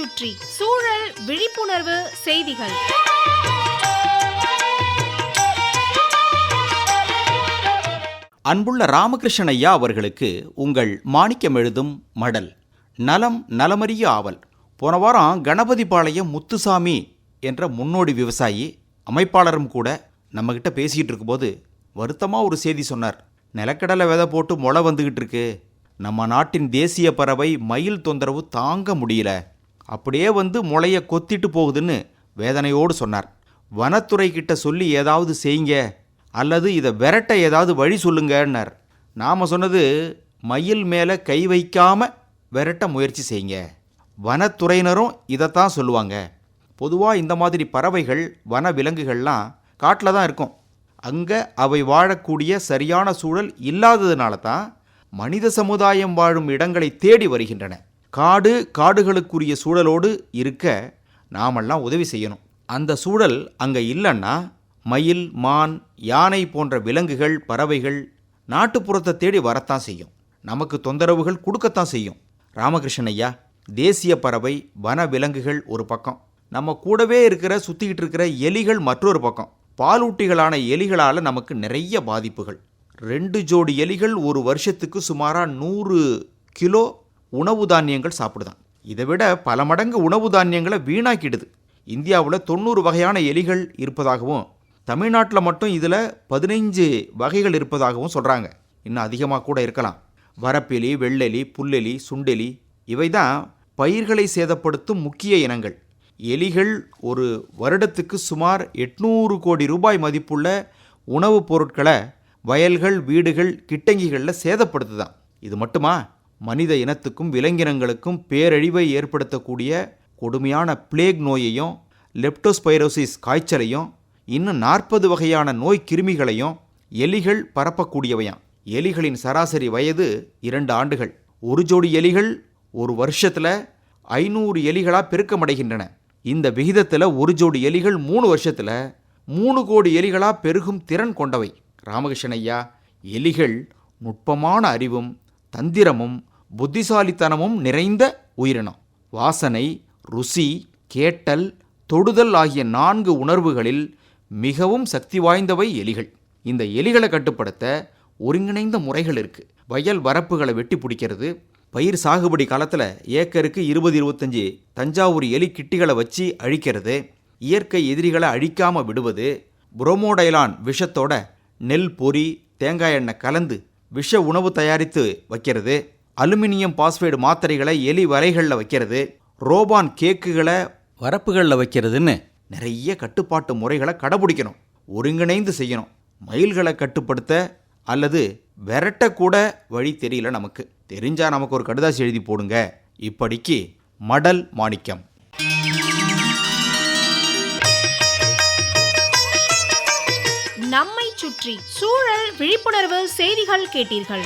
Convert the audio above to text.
சுற்றி சூழல் விழிப்புணர்வு செய்திகள். அன்புள்ள ராமகிருஷ்ணன் ஐயா அவர்களுக்கு உங்கள் மாணிக்கம் எழுதும் மடல் நலம் நலமறிய ஆவல். போன வாரம் கணபதிபாளையம் முத்துசாமி என்ற முன்னோடி விவசாயி அமைப்பாளரும் கூட நம்மக்கிட்ட பேசிக்கிட்டு இருக்கும்போது வருத்தமாக ஒரு செய்தி சொன்னார். நிலக்கடலை விதை போட்டு முளை வந்துக்கிட்டு இருக்கு. நம்ம நாட்டின் தேசிய பறவை மயில் தொந்தரவு தாங்க முடியல. அப்படியே வந்து முளைய கொத்திட்டு போகுதுன்னு வேதனையோடு சொன்னார். வனத்துறை கிட்ட சொல்லி ஏதாவது செய்யுங்க அல்லது இதை விரட்ட ஏதாவது வழி சொல்லுங்கன்னார். நாம் சொன்னது மயில் மேலே கை வைக்காம விரட்ட முயற்சி செய்யுங்க. வனத்துறையினரும் இதைத்தான் சொல்லுவாங்க. பொதுவாக இந்த மாதிரி பறவைகள் வன விலங்குகள்லாம் காட்டில் தான் இருக்கும். அங்கே அவை வாழக்கூடிய சரியான சூழல் இல்லாததுனால தான் மனித சமுதாயம் வாழும் இடங்களை தேடி வருகின்றன. காடு காடுகளுக்குரிய சூழலோடு இருக்க நாமெல்லாம் உதவி செய்யணும். அந்த சூழல் அங்கே இல்லைன்னா மயில் மான் யானை போன்ற விலங்குகள் பறவைகள் நாட்டுப்புறத்தை தேடி வரத்தான் செய்யும். நமக்கு தொந்தரவுகள் கொடுக்கத்தான் செய்யும். ராமகிருஷ்ணன் ஐயா தேசிய பறவை வன விலங்குகள் ஒரு பக்கம். நம்ம கூடவே இருக்கிற சுற்றிக்கிட்டு இருக்கிற எலிகள் மற்றொரு பக்கம். பாலூட்டிகளான எலிகளால் நமக்கு நிறைய பாதிப்புகள். ரெண்டு ஜோடி எலிகள் ஒரு வருஷத்துக்கு சுமாராக நூறு கிலோ உணவு தானியங்கள் சாப்பிடுதான். இதை விட பல மடங்கு உணவு தானியங்களை வீணாக்கிடுது. இந்தியாவில் தொண்ணூறு வகையான எலிகள் இருப்பதாகவும் தமிழ்நாட்டில் மட்டும் இதில் பதினைஞ்சு வகைகள் இருப்பதாகவும் சொல்கிறாங்க இன்னும் அதிகமாக கூட இருக்கலாம். வரப்பெலி வெள்ளெலி புல்லெலி சுண்டெலி இவை தான் பயிர்களை சேதப்படுத்தும் முக்கிய இனங்கள். எலிகள் ஒரு வருடத்துக்கு சுமார் எட்நூறு கோடி ரூபாய் மதிப்புள்ள உணவுப் பொருட்களை வயல்கள் வீடுகள் கிட்டங்கிகளில் சேதப்படுத்துதான். இது மட்டுமா? மனித இனத்துக்கும் விலங்கினங்களுக்கும் பேரழிவை ஏற்படுத்தக்கூடிய கொடுமையான பிளேக் நோயையும் லெப்டோஸ்பைரோசிஸ் காய்ச்சலையும் இன்னும் நாற்பது வகையான நோய் கிருமிகளையும் எலிகள் பரப்பக்கூடியவையாம். எலிகளின் சராசரி வயது இரண்டு ஆண்டுகள். ஒரு ஜோடி எலிகள் ஒரு வருஷத்தில் ஐநூறு எலிகளாக பெருக்கமடைகின்றன. இந்த விகிதத்தில் ஒரு ஜோடி எலிகள் மூணு வருஷத்தில் மூணு கோடி எலிகளாக பெருகும் திறன் கொண்டவை. ராமகிருஷ்ணன் ஐயா எலிகள் நுட்பமான அறிவும் தந்திரமும் புத்திசாலித்தனமும் நிறைந்த உயிரினம். வாசனை ருசி கேட்டல் தொடுதல் ஆகிய நான்கு உணர்வுகளில் மிகவும் சக்தி வாய்ந்தவை எலிகள். இந்த எலிகளை கட்டுப்படுத்த ஒருங்கிணைந்த முறைகள் இருக்குது வயல் வரப்புகளை வெட்டி பிடிக்கிறது. பயிர் சாகுபடி காலத்தில் ஏக்கருக்கு இருபது இருபத்தஞ்சி தஞ்சாவூர் எலி கிட்டிகளை வச்சு அழிக்கிறது. இயற்கை எதிரிகளை அழிக்காமல் விடுவது. புரோமோடைலான் விஷத்தோட நெல் பொரி தேங்காய் எண்ணெய் கலந்து விஷ உணவு தயாரித்து வைக்கிறது. அலுமினியம் பாஸ்பேடு மாத்திரைகளை எலி வரைகளில் வைக்கிறது ரோபான் கேக்குகளை வரப்புகளில் வைக்கிறதுன்னு நிறைய கட்டுப்பாட்டு முறைகளை கடைபிடிக்கணும் ஒருங்கிணைந்து செய்யணும். மயில்களை கட்டுப்படுத்த அல்லது விரட்டக்கூட வழி தெரியல நமக்கு. தெரிஞ்சால் நமக்கு ஒரு கடுதாசி எழுதி போடுங்க. இப்படிக்கு மடல் மாணிக்கம். நம்மை சுற்றி சூழல் விழிப்புணர்வு செய்திகள் கேட்டீர்கள்.